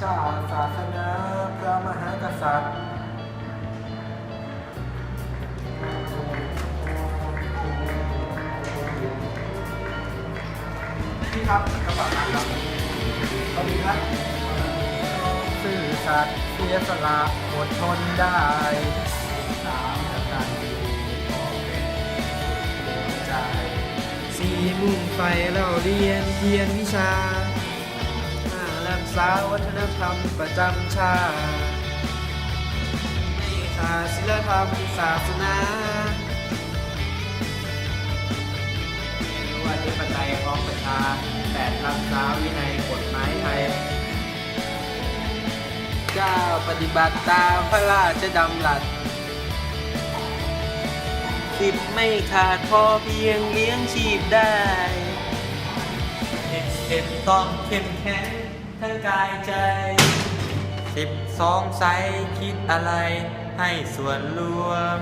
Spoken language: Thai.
ชาติศาสนาพระมหากษัตริย์พี่ครับกระเป๋าตังค์ครับสวัสดีครับซื่อสัตย์เสียสละอดทนได้ตามกตัญญูพ่อแม่สุดใจสี่มุ่งไฟเราเรียนเพียรวิชา ษาวัฒนธรรมประจำชาติไม่ขาศิลธรรมศาสนาไม่ว่าธิปไตยของประชาแปดรักษาวินัยกฎหมายไทยเก้าปฏิบัติตามพระราชดำรัสสิบไม่ขาดพอเพียงเลี้ยงชีพได้เห็นเห็นต้องเข้มแข็ง ทั้งกายใจสิบสองใสคิดอะไรให้ส่วนรวม